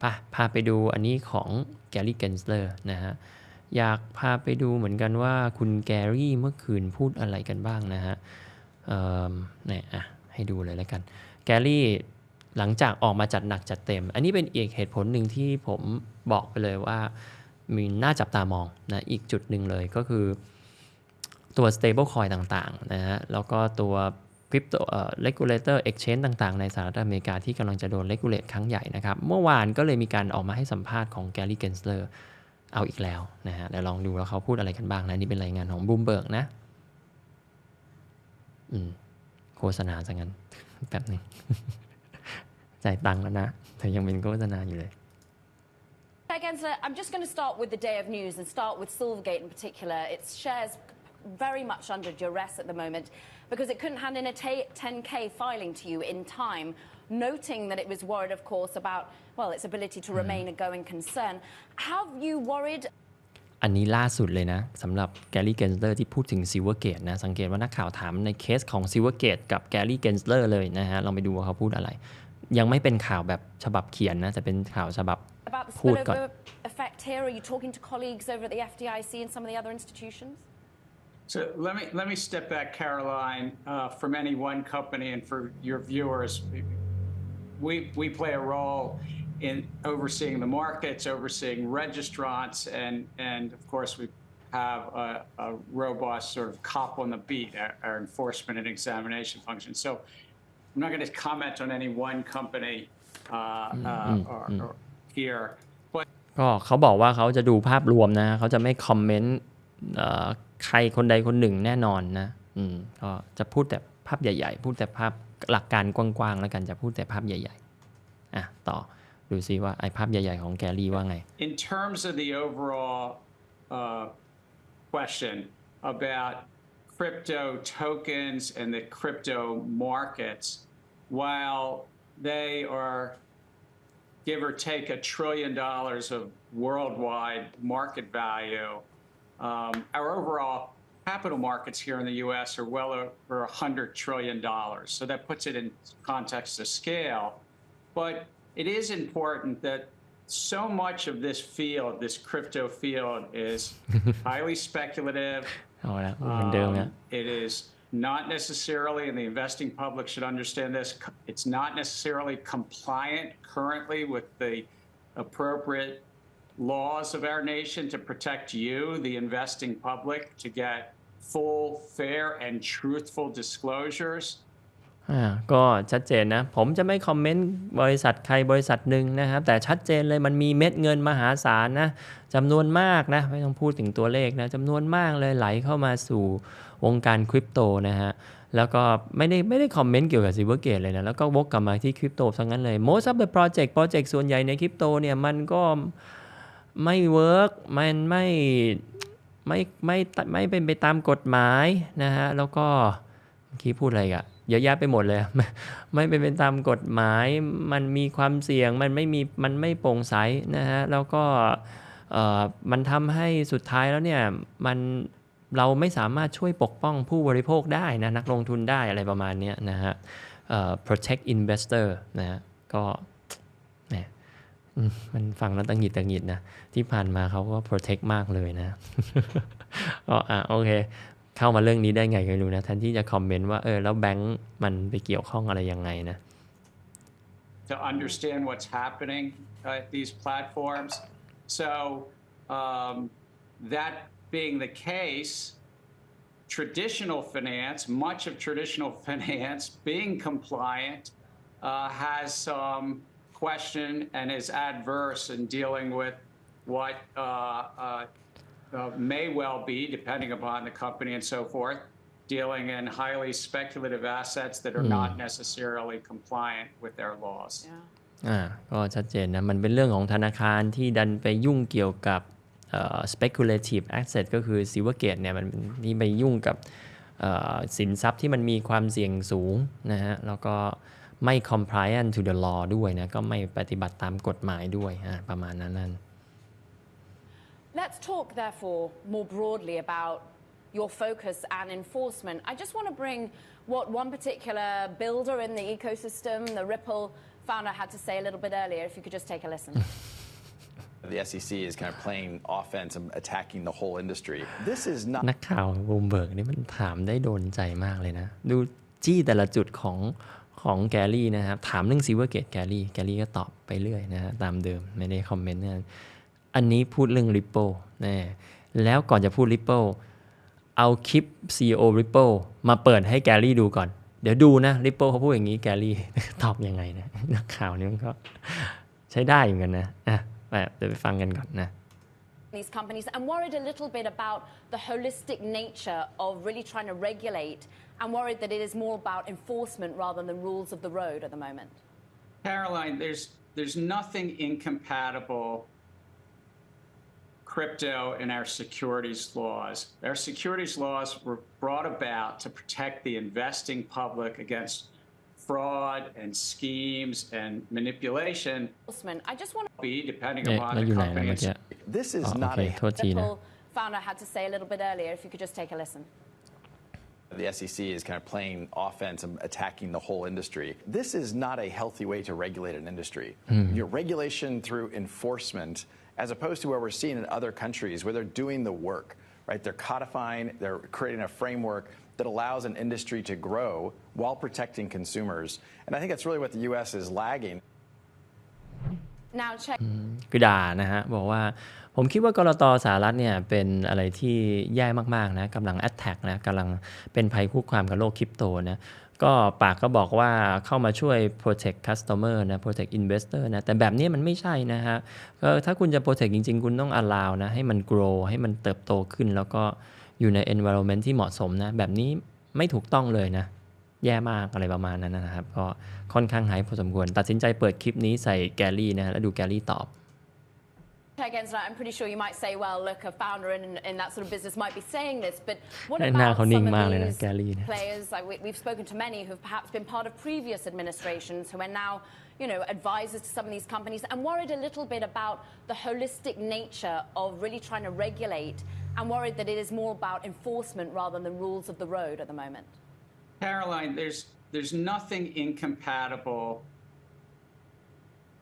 พาพาไปดูอันนี้ของแกรี่เกนสเลอร์นะฮะอยากพาไปดูเหมือนกันว่าคุณแกรี่เมื่อคืนพูดอะไรกันบ้างนะฮะเนี่ยอะให้ดูเลยแล้วกัน แกรี่หลังจากออกมาจัดหนักจัดเต็ม อันนี้เป็นอีกเหตุผลหนึ่งที่ผมบอกไปเลยว่ามีน่าจับตามองนะอีกจุดหนึ่งเลยก็คือตัว stable coin ต่างๆนะฮะแล้วก็ตัว crypto เอ่อ regulator exchange ต่างๆ ในสหรัฐอเมริกาที่กำลังจะโดน regulate ครั้งใหญ่นะครับ เมื่อวานก็เลยมีการออกมาให้สัมภาษณ์ของ Gary Gensler เอาอีกแล้วนะฮะเดี๋ยวลองดูแล้วเขาพูดอะไรกันบ้างนะ นี่เป็นรายงานของ Bloomberg นะ อืม โฆษณาซะงั้นแป๊บหนึงจ่ายตังค์แล้วนะแต่ยังเป็นโฆษณาอยู่เลย Gensler, I'm just going to start with the day of news and start with Silvergate in particular. Its shares very much under duress at the moment because it couldn't hand in a ta- 10k filing to you in time, noting that it was worried, of course, about well its ability to remain a going concern. Have you worried อันนี้ล่าสุดเลยนะสำหรับแกรี่เกนเลอร์ที่พูดถึงซิลเวอร์เกตนะ สังเกตว่านักข่าวถามในเคสของซิลเวอร์เกตกับแกรี่เกนเลอร์เลยนะฮะลองไปดูว่าเขาพูดอะไร ยังไม่เป็นข่าวแบบฉบับเขียนนะแต่เป็นข่าวฉบับ about the พูดก่อน spillover effect here? Are you talking to colleagues over at the FDIC and some of the other institutions? So let me let me step back, Caroline, uh, from any one company and for your viewers. We we play a role in overseeing the markets, overseeing registrants, and and of course we have a, a robust sort of cop on the beat, our, our enforcement and examination function. So I'm not going to comment on any one company uh, uh, or, or here, but ก็เขาบอกว่าเขาจะดูภาพรวมนะ เขาจะไม่คอมเมนต์เอ่อ ใครคนใดคนหนึ่งแน่นอนนะอืมก็จะพูดแต่ภาพใหญ่ ๆ พูดแต่ภาพหลักการกว้างๆแล้วกันจะพูดแต่ภาพใหญ่ๆอะต่อดูซิว่าไอ้ภาพใหญ่ๆของแกรี่ว่าไง in terms of the overall uh, question about crypto tokens and the crypto markets, while they are give or take a trillion dollars of worldwide market value, Um, our overall capital markets here in the U.S. are well over $100 trillion. So that puts it in context of scale. But it is important that so much of this field, this crypto field, is highly speculative. Oh, yeah. um, doing it. it is not necessarily, and the investing public should understand this, it's not necessarily compliant currently with the appropriate laws of our nation to protect you, the investing public, to get full, fair, and truthful disclosures. อ่าก็ชัดเจนนะ ผมจะไม่คอมเมนต์บริษัทใครบริษัทหนึ่งนะครับ แต่ชัดเจนเลยมันมีเม็ดเงินมหาศาลนะจำนวนมากนะ ไม่ต้องพูดถึงตัวเลขนะจำนวนมากเลยไหลเข้ามาสู่วงการคริปโตนะฮะแล้วก็ไม่ได้ไม่ได้คอมเมนต์เกี่ยวกับซิ l เวอร์เกตเลยนะ แล้วก็วกกลับมาที่คริปโตทั้งนั้นเลย most of the project project ส่วนใหญ่ในคริปโตเนี่ยมันก็ ไม่เวิร์กมันไม่ไม่ไม่ไม่เป็นไปตามกฎหมายนะฮะแล้วก็เมื่อกี้พูดอะไรอีกะเยอะแยะไปหมดเลยไม่ไม่เป็นไปตามกฎหมาย มันมีความเสี่ยงมันไม่มีมันไม่โปร่งใสนะฮะแล้วก็เอ่อมันทำให้สุดท้ายแล้วเนี่ยมันเราไม่สามารถช่วยปกป้องผู้บริโภคได้นะนักลงทุนได้อะไรประมาณนี้นะฮะ protect investor นะฮะก็ มันฟังแล้วตังหิดตังหิดนะ ที่ผ่านมาเขาก็ protect มากเลยนะก็อะโอเค เข้ามาเรื่องนี้ได้ไงก็ไม่รู้นะแทนที่จะคอมเมนต์ว่าเออแล้วแบงก์มันไปเกี่ยวข้องอะไรยังไงนะ to understand what's happening at these platforms. So, um, that being the case, traditional finance, much of traditional finance being compliant, uh, has some question and is adverse in dealing with what uh, uh, uh, may well be, depending upon the company and so forth, dealing in highly speculative assets that are not necessarily compliant with their laws. Yeah. อ่าก็ชัดเจนนะ มันเป็นเรื่องของธนาคารที่ดันไปยุ่งเกี่ยวกับเอ่อ speculative asset ก็คือ silvergate เนี่ยมันเป็นที่ไปยุ่งกับเอ่อสินทรัพย์ที่มันมีความเสี่ยงสูงนะฮะ แล้วก็ ไม่ compliant to the law ด้วยนะก็ไม่ปฏิบัติตามกฎหมายด้วยอ่าประมาณนั้นนั่น Let's talk, therefore, more broadly about your focus and enforcement. I just want to bring what one particular builder in the ecosystem, the Ripple founder had to say a little bit earlier. If you could just take a listen. The SEC is kind of playing offense and attacking the whole industry. This is not นักข่าวบูมเบิร์กนี่มันถามได้โดนใจมากเลยนะ ดูจี้แต่ละจุดของ ของแกลลี่นะครับ ถามเรื่องซิเวอร์เกตแกลลี่แกลลี่ก็ตอบไปเรื่อยนะฮะตามเดิมไม่ได้คอมเมนต์นะอันนี้พูดเรื่อง Ripple นะแล้วก่อนจะพูด Ripple เอาคลิป CEO Ripple มาเปิดให้แกลลี่ดูก่อน เดี๋ยวดูนะ Ripple เขาพูดอย่างนี้แกลลี่ตอบยังไงนะนักข่าวนี่มันก็ใช้ได้เหมือนกันนะอะแบบเดี๋ยวไปฟังกันก่อนนะ these companies and worried a little bit about the holistic nature of really trying to regulate and worried that it is more about enforcement rather than rules of the road at the moment. Caroline, there's there's nothing incompatible crypto in our securities laws. Our securities laws were brought about to protect the investing public against fraud and schemes and manipulation. Enforcement. I just want to Be depending เอ๊ะ upon แล้วอ the ยู่ไหนนะ company. เมื่อ It's กี้ this is อ๋อโอ not เค a โทษทีนะ Ripple founder had to say a little bit earlier. If you could just take a listen. the SEC is kind of playing offense and attacking the whole industry. This is not a healthy way to regulate an industry. Your regulation through enforcement, as opposed to where we're seeing in other countries where they're doing the work, right? They're codifying, they're creating a framework that allows an industry to grow while protecting consumers. And I think that's really what the U.S. is lagging. Now check. คือด่านะฮะบอกว่าผมคิดว่ากรตสหรัฐเนี่ยเป็นอะไรที่แย่มากๆนะกำลังแอ t แทกนะกำลังเป็นภัยคุกคามกับโลกคริปโตนะก็ปากก็บอกว่าเข้ามาช่วย protect customer นะ protect investor นะ แต่แบบนี้มันไม่ใช่นะฮะก็ถ้าคุณจะ protect จริง ๆ คุณต้อง allow นะ ให้มัน grow ให้มันเติบโตขึ้นแล้วก็ อยู่ใน environment ที่เหมาะสมนะ แบบนี้ไม่ถูกต้องเลยนะ แย่มากอะไรประมาณนั้นนะครับ ก็ค่อนข้างไฮพอสมควร ตัดสินใจเปิดคลิปนี้ใส่แกลลี่นะฮะแล้วดูแกลลี่ตอบ against that, I'm pretty sure you might say, well, look, a founder in, in that sort of business might be saying this, but what หน้า about เขา some นิ่ง of มากเลยนะ these แกลลี่เนี่ย players? Like we, we've spoken to many who've perhaps been part of previous administrations who are now, you know, advisors to some of these companies and worried a little bit about the holistic nature of really trying to regulate and worried that it is more about enforcement rather than the rules of the road at the moment. Caroline, there's there's nothing incompatible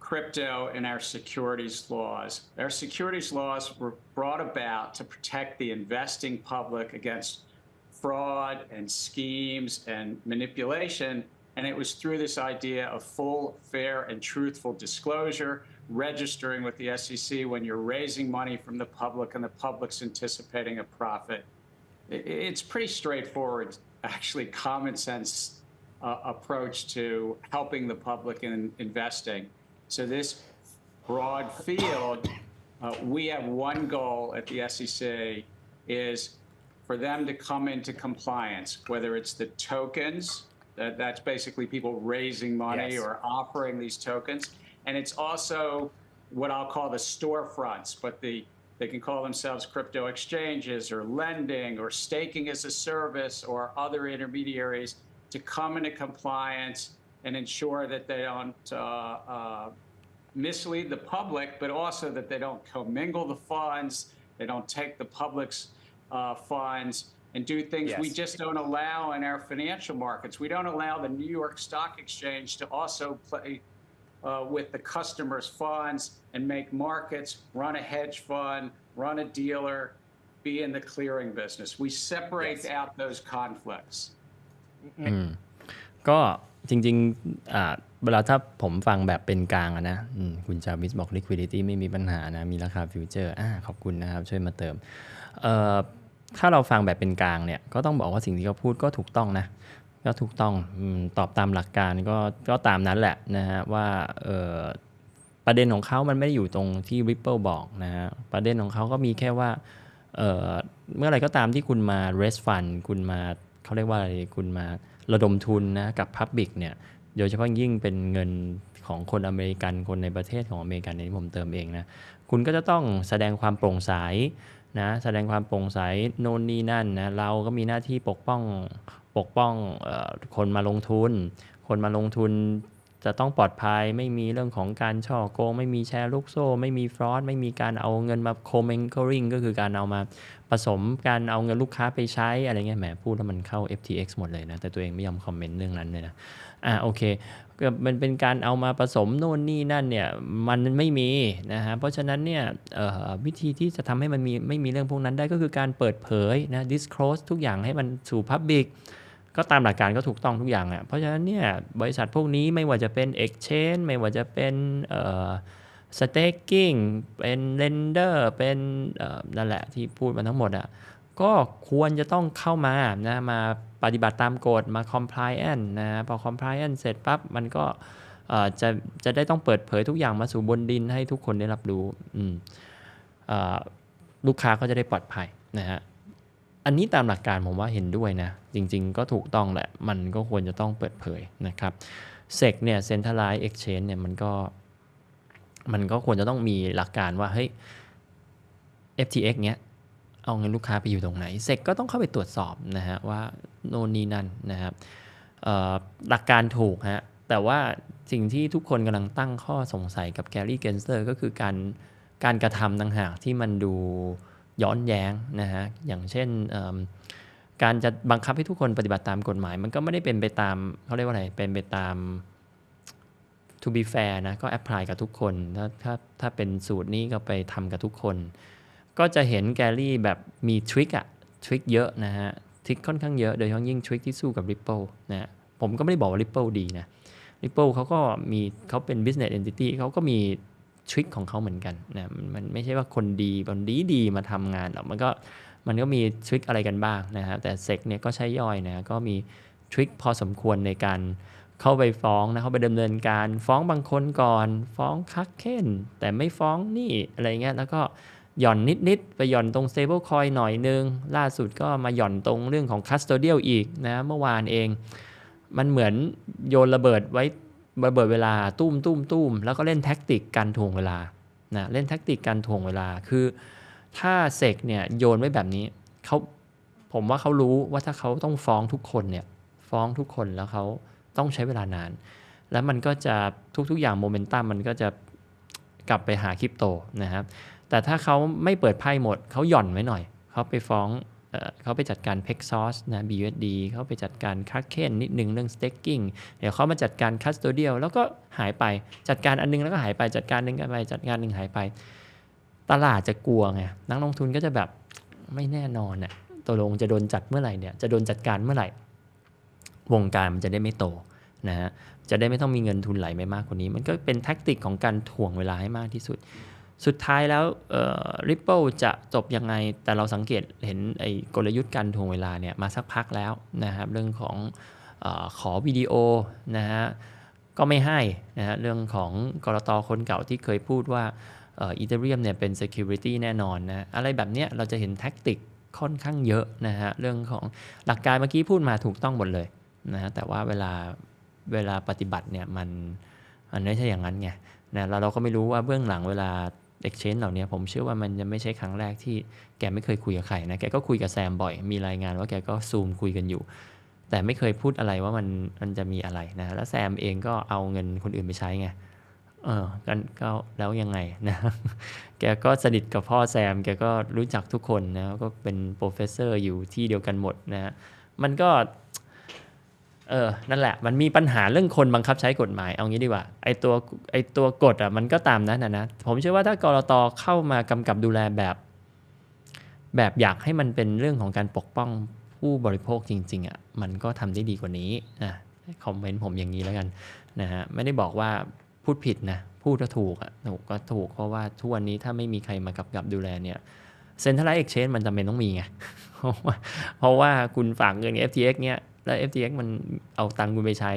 crypto and our securities laws. Our securities laws were brought about to protect the investing public against fraud and schemes and manipulation. And it was through this idea of full, fair, and truthful disclosure, registering with the SEC when you're raising money from the public and the public's anticipating a profit. It's pretty straightforward, actually, common sense uh, approach to helping the public in investing. So this broad field, uh, we have one goal at the SEC is for them to come into compliance, whether it's the tokens, that, that's basically people raising money Yes. or offering these tokens, and it's also what I'll call the storefronts, but the they can call themselves crypto exchanges or lending or staking as a service or other intermediaries to come into compliance and ensure that they don't uh, uh, mislead the public, but also that they don't commingle the funds, they don't take the public's uh, funds and do things we just don't allow in our financial markets. We don't allow the New York Stock Exchange to also play uh, with the customer's funds and make markets, run a hedge fund, run a dealer, be in the clearing business. We separate Yes. out those conflicts. ก็จริงๆอ่าเวลาถ้าผมฟังแบบเป็นกลางอะนะอืมคุณจาวิสบอก liquidity ไม่มีปัญหานะ มีราคาฟิวเจอร์อ่าขอบคุณนะครับ ช่วยมาเติมเอ่อถ้าเราฟังแบบเป็นกลางเนี่ยก็ต้องบอกว่าสิ่งที่เขาพูดก็ถูกต้องนะ ก็ถูกต้องตอบตามหลักการก็ก็ตามนั้นแหละนะฮะว่าประเด็นของเขามันไม่ได้อยู่ตรงที่ Ripple บอกนะฮะประเด็นของเขาก็มีแค่ว่าเเมื่อไรก็ตามที่คุณมา raise fund คุณมาเขาเรียกว่าอะไรคุณมาระดมทุนนะกับ Public เนี่ยโดยเฉพาะยิ่งเป็นเงินของคนอเมริกันคนในประเทศของอเมริกันในที่ผมเติมเองนะคุณก็จะต้องแสดงความโปร่งใส นะแสดงความโปร่งใสโน่นนี่นั่นนะเราก็มีหน้าที่ปกป้องปกป้องออคนมาลงทุน คนมาลงทุน จะต้องปลอดภัยไม่มีเรื่องของการช่อโกง ไม่มีแชร์ลูกโซ่ ไม่มีฟรอดไม่มีการเอาเงินมาโคเมง g ริงก็คือการเอามาผสมการเอาเงินลูกค้าไปใช้อะไรเงี้ยแหมพูดแล้วมันเข้า FTX หมดเลยนะ แต่ตัวเองไม่ยอมคอมเมนต์เรื่องนั้นเลยนะอ่าโอเคก็มันเป็นการเอามาผสมโน่นนี่นั่นเนี่ยมันไม่มีนะฮะเพราะฉะนั้นเนี่ยวิธีที่จะทำให้มันมีไม่มีเรื่องพวกนั้นได้ก็คือการเปิดเผยนะ disclose ทุกอย่างให้มันสู่ public ก็ตามหลักการก็ถูกต้องทุกอย่างอะเพราะฉะนั้นเนี่ยบริษัทพวกนี้ไม่ว่าจะเป็น exchange ไม่ว่าจะเป็นสเอ่อ staking เป็น lender เป็นนั่นแหละที่พูดมาทั้งหมดอะก็ควรจะต้องเข้ามานะมาปฏิบัติตามกฎมา compliant นะพอ compliant เสร็จปั๊บมันก็จะจะได้ต้องเปิดเผยทุกอย่างมาสู่บนดินให้ทุกคนได้รับรู้ลูกค้าก็จะได้ปลอดภัยนะฮะ อันนี้ตามหลักการผมว่าเห็นด้วยนะ จริงๆ ก็ถูกต้องแหละ มันก็ควรจะต้องเปิดเผยนะครับ SEC เนี่ย Centralized Exchange เนี่ยมันก็ มันก็ควรจะต้องมีหลักการว่าเฮ้ย FTX เนี้ยเอาเงินลูกค้าไปอยู่ตรงไหนเสกก็ต้องเข้าไปตรวจสอบนะฮะว่าโนนนี่นั่นนะครับหลักการถูกฮะแต่ว่าสิ่งที่ทุกคนกำลังตั้งข้อสงสัยกับแกรี่เกนเซอร์ก็คือการการกระทำต่างหากที่มันดู ย้อนแย้งนะฮะอย่างเช่นการจะบังคับให้ทุกคนปฏิบัติตามกฎหมาย มันก็ไม่ได้เป็นไปตามเขาเรียกว่าอะไรเป็นไปตาม to be fair นะก็ apply กับทุกคน ถ้าถ้าถ้าเป็นสูตรนี้ก็ไปทำกับทุกคน ก็จะเห็นแกรี่แบบมีทริคอะทริคเยอะนะฮะทริคค่อนข้างเยอะ โดยเฉพาะยิ่งทริคที่สู้กับ Ripple นะฮะผมก็ไม่ได้บอกว่า Ripple ดีนะ Ripple เขาก็มีเขาเป็น business entity เขาก็มี ทริคของเขาเหมือนกันนะมันไม่ใช่ว่าคนดีคนดีดีมาทำงานหรอกมันก็มันก็มีทริคอะไรกันบ้างนะฮะแต่เซกเนี่ยก็ใช้ย่อยนะก็มีทริคพอสมควรในการเข้าไปฟ้องนะเข้าไปดำเนินการฟ้องบางคนก่อน ฟ้องคักเค้นแต่ไม่ฟ้องนี่อะไรเงี้ยแล้วก็หย่อนนิด ๆ ไปหย่อนตรง stable coin หน่อยนึง ล่าสุดก็มาหย่อนตรงเรื่องของ custodial อีกนะเมื่อวานเอง มันเหมือนโยนระเบิดไว้ ระเบิดเวลาตุ้มตุ้มตุ้มแล้วก็เล่นแท็กติกการถ่วงเวลานะเล่นแท็กติกการถ่วงเวลาคือ ถ้าเสกเนี่ยโยนไว้แบบนี้เขาผมว่าเขารู้ว่าถ้าเขาต้องฟ้องทุกคนเนี่ยฟ้องทุกคนแล้วเขาต้องใช้เวลานาน แล้วมันก็จะทุกๆอย่างโมเมนตัมมันก็จะกลับไปหาคริปโตนะครับแต่ถ้าเขาไม่เปิดไพ่หมดเขาหย่อนไว้หน่อยเขาไปฟ้อง เขาไปจัดการ p e x o s นะ BUSD เขาไปจัดการคั k เคนนิดนึงเรื่อง staking เดี๋ยวเขามาจัดการ custodial แล้วก็หายไปจัดการอันนึงแล้วก็หายไปจัดการหนึ่งไปจัดการหนึ่งหายไป ตลาดจะกลัวไงนักลงทุนก็จะแบบไม่แน่นอนน่ะตกลงจะโดนจัดเมื่อไหร่เนี่ยจะโดนจัดการเมื่อไหร่ วงการมันจะได้ไม่โตนะฮะจะได้ไม่ต้องมีเงินทุนไหลไปมากกว่านี้ มันก็เป็นแท็กติกของการถ่วงเวลาให้มากที่สุด สุดท้ายแล้ว Ripple จะจบยังไง แต่เราสังเกตเห็นไอ้กลยุทธ์การถ่วงเวลาเนี่ยมาสักพักแล้วนะครับ เรื่องของอขอวิดีโอนะฮะก็ไม่ให้นะฮะเรื่องของกรตคนเก่าที่เคยพูดว่าอีเทเรียมเนี่ยเป็น security แน่นอนนะอะไรแบบเนี้ยเราจะเห็นแท็กติกค่อนข้างเยอะนะฮะเรื่องของหลักการเมื่อกี้พูดมาถูกต้องหมดเลยนะฮะแต่ว่าเวลาเวลาปฏิบัติเนี่ยมันมันไม่ใช่อย่างนั้นไงนะแล้วเราก็ไม่รู้ว่าเบื้องหลังเวลา exchange เหล่านี้ผมเชื่อว่ามันจะไม่ใช่ครั้งแรกที่แกไม่เคยคุยกับใครนะ แกก็คุยกับแซมบ่อย มีรายงานว่าแกก็ซูมคุยกันอยู่ แต่ไม่เคยพูดอะไรว่ามันมันจะมีอะไรนะ แล้วแซมเองก็เอาเงินคนอื่นไปใช้ไง เออกันก็แล้วยังไงนะ แกก็สนิทกับพ่อแซม แกก็รู้จักทุกคนนะ ก็เป็นโปรเฟสเซอร์อยู่ที่เดียวกันหมดนะ มันก็ เออ นั่นแหละ มันมีปัญหาเรื่องคนบังคับใช้กฎหมาย เอางี้ดีกว่า ไอตัว ไอตัวกฎอะ มันก็ตามนั้นนะนะ ผมเชื่อว่าถ้ากรตเข้ามากำกับดูแลแบบ แบบอยากให้มันเป็นเรื่องของการปกป้องผู้บริโภคจริง ๆอะ มันก็ทำได้ดีกว่านี้นะคอมเมนต์ผมอย่างนี้แล้วกันนะฮะ ไม่ได้บอกว่าพูดผิดนะ พูดก็ถูกอะ ถูกก็ถูก เพราะว่าทุกวันนี้ถ้าไม่มีใครมากำกับดูแลเนี่ยเซ็นทรัลไลซ์เอ็กชแนนมันจำเป็นต้องมีไง เพราะว่าเพราะว่าคุณฝากเงิน FTX เนี่ย แล้ว FTX มันเอาตังค์คุณไปใช้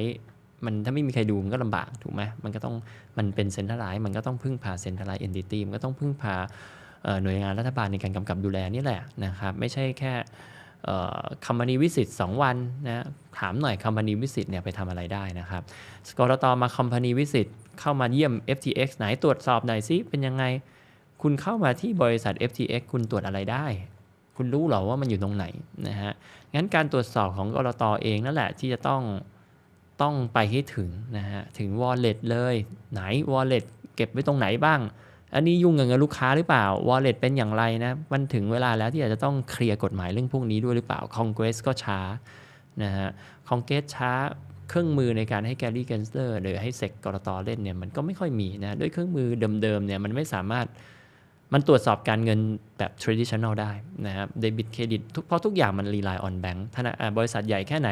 มันถ้าไม่มีใครดูมันก็ลำบากถูกไหมมันก็ต้องมันเป็นเซ็นทรัลไลซ์มันก็ต้องพึ่งพาเซ็นทรัลไลซ์เอนติตี้มันก็ต้องพึ่งพาหน่วยงานรัฐบาลในการกำกับดูแลนี่แหละนะครับไม่ใช่แค่คัมพานีวิสิต2วันนะถามหน่อยคัมพานีวิสิตเนี่ยไปทำอะไรได้นะครับกรตมาคัมพานีวิสิตเข้ามาเยี่ยม FTX ไหนตรวจสอบหน่อยซิเป็นยังไง คุณเข้ามาที่บริษัท FTX คุณตรวจอะไรได้ คุณรู้หรอว่ามันอยู่ตรงไหนนะฮะ งั้นการตรวจสอบของกรตอเองนั่นแหละที่จะต้องต้องไปให้ถึงนะฮะ ถึง wallet เลย ไหน wallet เก็บไว้ตรงไหนบ้าง อันนี้ยุ่งกับเงินลูกค้าหรือเปล่า wallet เป็นอย่างไรนะ มันถึงเวลาแล้วที่อาจจะต้องเคลียร์กฎหมายเรื่องพวกนี้ด้วยหรือเปล่า Congress ก็ช้านะฮะ Congress ช้าเครื่องมือในการให้แกรี่เกนสเตอร์หรือให้เซกกรตเล่นเนี่ยมันก็ไม่ค่อยมีนะด้วยเครื่องมือเดิมๆเนี่ยมันไม่สามารถ มันตรวจสอบการเงินแบบ traditional ได้นะครับเดบิตเครดิตเพราะทุกอย่างมัน rely on bank ธนาบริษัทใหญ่แค่ไหน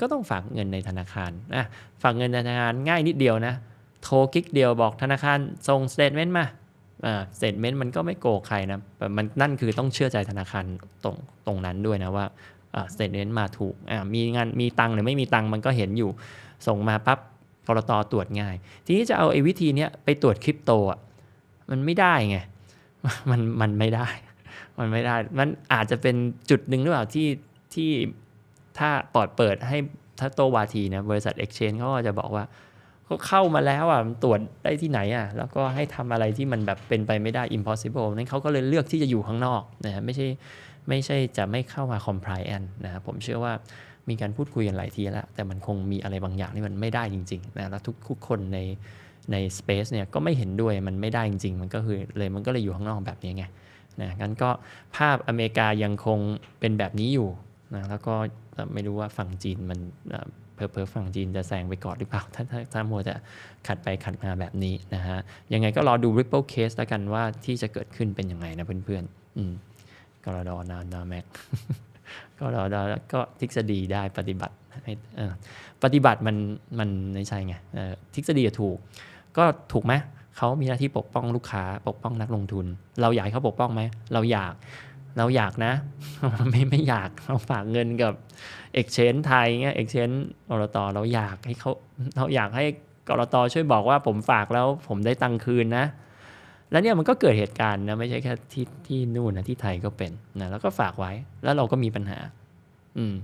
ก็ต้องฝากเงินในธนาคารอะฝากเงินในธนาคารง่ายนิดเดียวนะ โทรคลิกเดียวบอกธนาคารส่ง statement มาอ่า statement มันก็ไม่โกใครนะแต่มันนั่นคือต้องเชื่อใจธนาคารตรงตรงนั้นด้วยนะว่าอ่า statement มาถูกอ่ามีงานมีตังหรือไม่มีตังมันก็เห็นอยู่ ส่งมาปั๊บกรตตรวจง่าย ทีนี้จะเอาไอ้วิธีนี้ไปตรวจคริปโตอะมันไม่ได้ไง มันมันไม่ได้ มันไม่ได้ มันอาจจะเป็นจุดหนึ่งหรือเปล่าที่ที่ถ้าปลอดเปิดให้ถ้าโตวาทีนะบริษัท Exchange เขาก็จะบอกว่าเขาเข้ามาแล้วอะมันตรวจได้ที่ไหนอะแล้วก็ให้ทำอะไรที่มันแบบเป็นไปไม่ได้ impossible นั้นเขาก็เลยเลือกที่จะอยู่ข้างนอกนะฮะไม่ใช่ไม่ใช่จะไม่เข้ามา compliant นะผมเชื่อว่ามีการพูดคุยกันหลายทีแล้ว แต่มันคงมีอะไรบางอย่างที่มันไม่ได้จริงๆนะแล้วทุกทุกคนใน ใน space เนี่ยก็ไม่เห็นด้วยมันไม่ได้จริง ๆ มันก็คือเลยมันก็เลยอยู่ข้างนอกแบบนี้ไงนะงั้นก็ภาพอเมริกายังคงเป็นแบบนี้อยู่นะแล้วก็ไม่รู้ว่าฝั่งจีนมันเอ่อเพอเพอฝั่งจีนจะแซงไปก่อนหรือเปล่า ถ้าถ้าถ้ามัวจะขัดไปขัดมาแบบนี้นะฮะ ยังไงก็รอดู Ripple Case แล้วกันว่าที่จะเกิดขึ้นเป็นยังไงนะเพื่อนๆอืมกรดอนานนาแม็กก็รอดอก็ทฤษฎีได้ปฏิบัติให้ปฏิบัติมันมันไม่ใช่ไงทฤษฎีถูก ก็ถูกไหมเขามีหน้าที่ปกป้องลูกค้า ปกป้องนักลงทุน เราอยากให้เขาปกป้องไหมเราอยากเราอยากนะ ไม่ไม่อยากเราฝากเงินกับ Exchange ไทยเงี้ย Exchange กรตเราอยากให้เขาเราอยากให้กรตช่วยบอกว่าผมฝากแล้วผมได้ตังค์คืนนะ แล้วเนี่ยมันก็เกิดเหตุการณ์นะไม่ใช่แค่ที่ที่นู่นนะที่ไทยก็เป็นนะแล้วก็ฝากไว้แล้วเราก็มีปัญหา อืม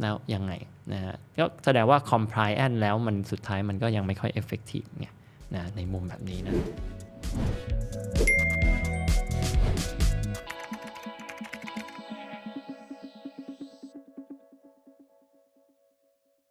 แล้วยังไงนะฮะก็แสดงว่า compliant แล้วมันสุดท้ายมันก็ยังไม่ค่อย effective ไง นะในมุมแบบนี้นะ